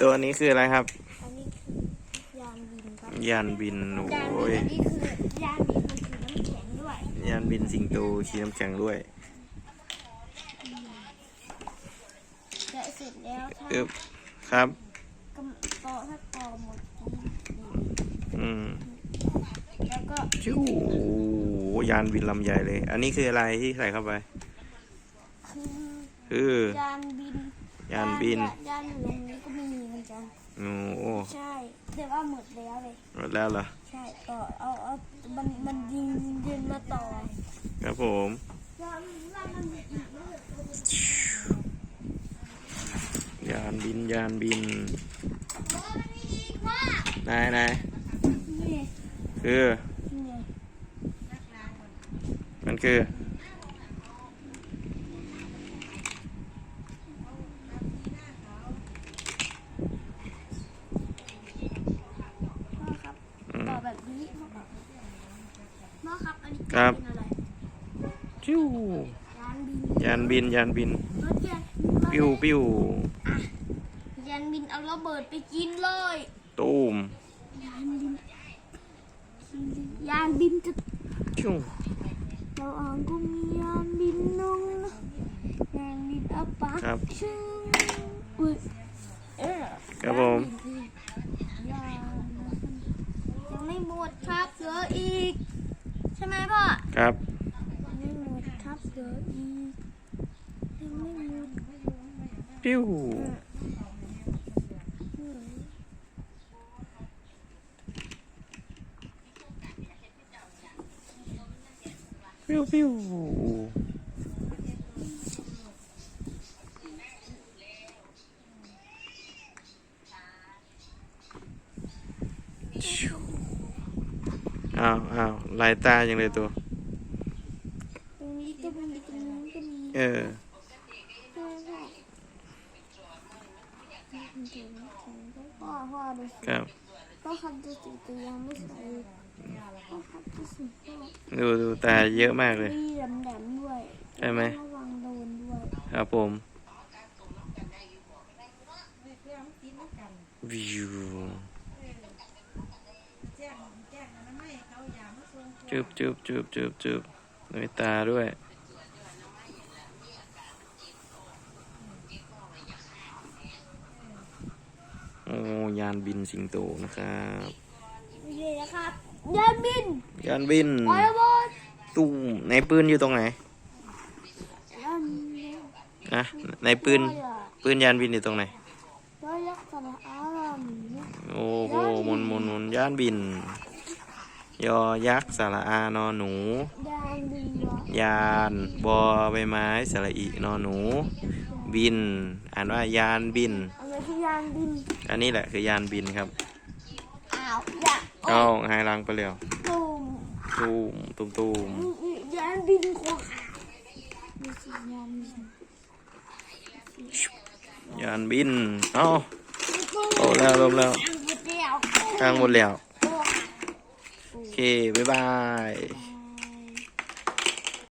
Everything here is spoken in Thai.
ตัวนี้คืออะไรครับ อันนี้คือยานบินครับยานบินยานโอ้บิยนอันนี้คือยานบินมันคือน้ำแข็งด้วยยานบินสิงโตขี่น้ำแข็งด้วยและเสร็จแล้วถ้าอึบครับกำต่อถ้าต่อหมดนี้อืมแล้วก็ชิวโอ้โหยานบินลำใหญ่เลย อันนี้คืออะไรที่ใส่เข้าไป คือคือ ยานบินยานบิน ยานยานอยู่ตรงนี้ก็มีเหมือน กัน โอ้โหใช่แต่ว่าหมดแล้วเลย หมดแล้วเหรอ ใช่ต่อเอาเอามันมันยิงยิงยิงมาต่อ ครับผมยานยานมันมีอีกไหมยานบินยานบินอีกว่านายนายนี่คือนี่มันคือพ่อครับ อืม ต่อแบบนี้พ่อครับพ่อ ครับอันนี้ครับเป็นอะไรชิวยานบินยานบินยานบิน รถยานปิ้วปิ้วยานบินเอาระเบิดไปกินเลยตูมยานบินยานบินจะชิวเราอ่างก็มียานบินนงนะยานบินอัปปะครับชื่ออุ้ยเอ๊ะครับผมยานนะยังไม่หมดครับเหลืออีก ใช่ไหมพ่อครับยังไม่หมดครับเหลืออีกยังไม่หมดปิ้วปิ้วปิ้วชิว อ้าวอ้าวลายตายังเลยตัว ตรงนี้ก็มีตรงนู้นก็มีเออ พ่อพ่อพ่อดูสิครับ พ่อครับดูสิตัวยังไม่ใส่พ่อครับดูสิพ่อดูดูตาเยอะมากเลย มีแหลมๆด้วยใช่ไหม ระวังโดนด้วยครับผมวิว จุบจุบจุบจุบจุบด้วยตาด้วย โอ้ยานบินสิงโตนะครับนี่นะครับยานบินยานบินปล่อยระเบิดตุ้มในปืนอยู่ตรงไหนยานบินนะในปืนปืนยานบินอยู่ตรงไหนร้อยยักษ์สระอารามโอ้โหหมุนหมุนหมุนยานบิน ยอยักษ์สระอานอหนูยานบินเหรอยานบอใบไม้สระอีนอหนู บิน อ่านว่ายานบินอะไรคือยานบินอันนี้แหละคือยานบินครับอ้าวอย่าเอาหายหลังไปแล้วตูมตูมตูมตูมยานบินขวาดูสิยานบินยานบิน เอาโอ้แล้วลมแล้วหมดแล้วกลางหมดแล้วโอ้โอเค บ๊ายบายย